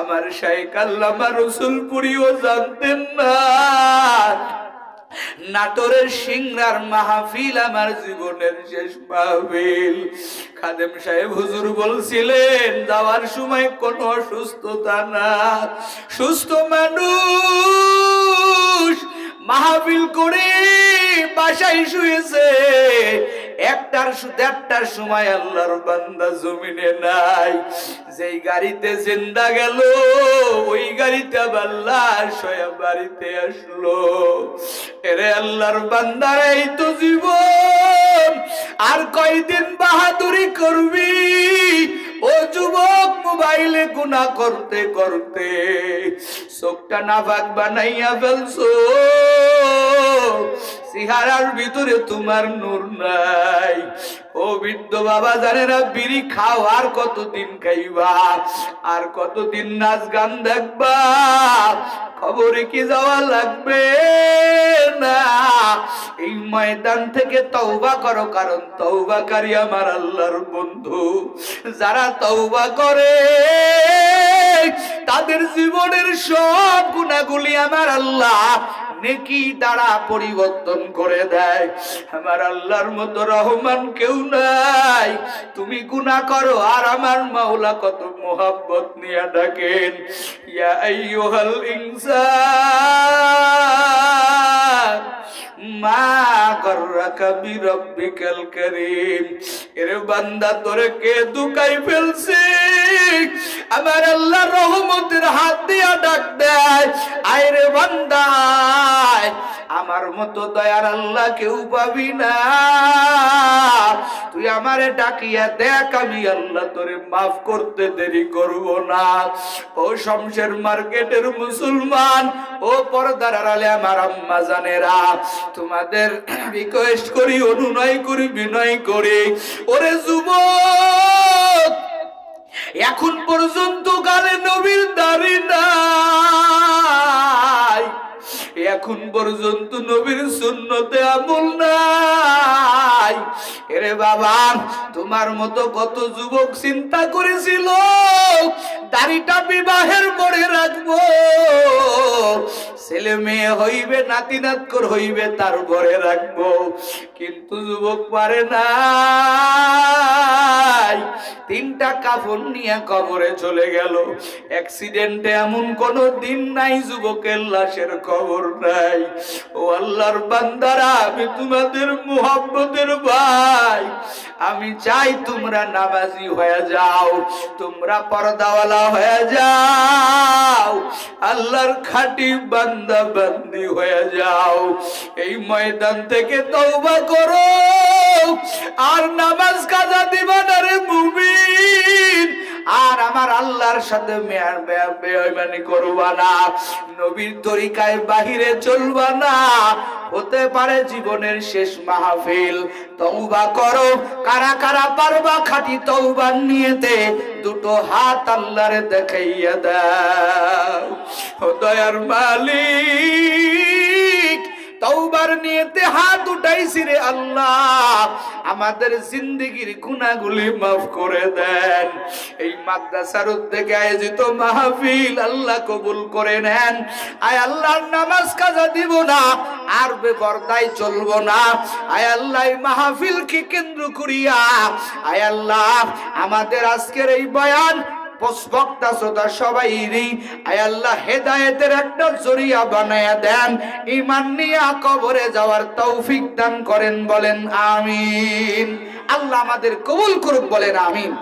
আমার শাইখ আল্লামা রসুলপুরিও জানতেন না। নাটোরের সিংরার মাহফিল আমার জীবনের শেষ মাহফিল। খাদেম সাহেব হুজুর বলছিলেন, যাওয়ার সময় কোনো অসুস্থতা না। সুস্থ মানুষ মাহফিল করে বাসায় শুয়েছে। একটার দেড়টার সময় আল্লাহর বান্দা জমিনে নাই। যেই গাড়িতে জিন্দা গেল, ওই গাড়িতে আবার লাশ বাড়িতে আসলো। এরে আল্লাহর বান্দার এই তো জীবন, আর কয়দিন বাহাদুরি করবি? ও যুবক, মোবাইলে গুণা করতে করতে চোখটা নাফাক বানাইয়া ফেলছো। সিহারার ভিতরে তোমার নূর নাই। ও বৃদ্ধ বাবা জানে না বিড়ি খাও, আর কতদিন খাইবা? আর কতদিন নাচ গান দেখবা? খবরে কি যাওয়া লাগবে না? এই ময়দান থেকে তওবা করো, কারণ তওবাকারী আমার আল্লাহর বন্ধু। যারা তওবা করে তাদের জীবনের সব গুণাগুলি আমার আল্লাহ নেকি দ্বারা পরিবর্তন করে দেয়। আমার আল্লাহর মতো রহমান কেউ নাই। তুমি গুনাহ করো আর আমার মাওলা কত মোহাব্বত নিয়ে ডাকেন। মা গর্রাকা করিম। এর বান্দা তোরে কে দুকাই ফেলছে? আমার আল্লাহ রহমতের হাত দিয়া ডাক দেয় আয় রে আমার মতো দয়ার আল্লাহ কেউ পাবি না। তুই আমারে ডাকিয়া দেখ, আমি আল্লাহ তোরে মাফ করতে দেরি করব না। ও শমশের মার্কেটের মুসলমান, ও পর্দার আড়ালে আমার আম্মা জানেরা, তোমাদের রিকোয়েস্ট করি, অনুনয় করি, বিনয় করি। ওরে যুবক এখন পর্যন্ত গালে নবীর দাড়ি নাই। এখন পর্যন্ত নবীর শূন্যতে আমল নাই। এরে বাবা, তোমার মতো কত যুবক চিন্তা করেছিল, দাড়িটা বিবাহের পরে রাখব। ছেলে মেয়ে হইবে, নাতি নাতকর হইবে, তার ঘরে রাখব। কিন্তু যুবক পারে না তিনটা কাফন নিয়ে কবরে চলে গেল। অ্যাক্সিডেন্টে এমন কোন দিন নাই, যুবকের লাশের খবর নাই। ও আল্লাহর বান্দারা, আমি তোমাদের মুহাব্বতের ভাই। আমি চাই তোমরা নামাজি হয়ে যাও, তোমরা পর্দাওয়ালা হয়ে যাও। আল্লাহর খাটি বান্দা বান্দি হয়ে যাও। এই ময়দান থেকে তওবা করো। আর নামাজ কাজা দিবা না রে মুমিন। আর আমার আল্লাহর সাথে মেয়ার বেয়ানি করবা না। নবীর তরিকায় বাহিরে চলবা না। হতে পারে জীবনের শেষ মাহফিল। তৌবা করো। কারা কারা পারবা খাটি তওবার নিয়েতে? দুটো হাত আল্লাহরে দেখাইয়া দাও। দয়ার মালিক, তওবার নিয়েতে হাত উঠাইছি রে আল্লাহ। আমাদের জিন্দগির গুনাহগুলি মাফ করে দেন। এই মাদ্রাসার উদ্যোগে আয়োজিত মাহফিল আল্লাহ কবুল করে নেন। আয় আল্লাহর নামাজ কাজা দিব না আর বেপরদায় চলবো না। আয় আল্লাহ মাহফিলকে কেন্দ্র করিয়া, আয় আল্লাহ, আমাদের আজকের এই বয়ান সবাই আল্লাহ, হেদায়েতের একটা বানায়া দেন। কবরে যাওয়ার করেন, বলেন আমিন। আল্লাহ আমাদের কবুল করুক, বলেন আমিন।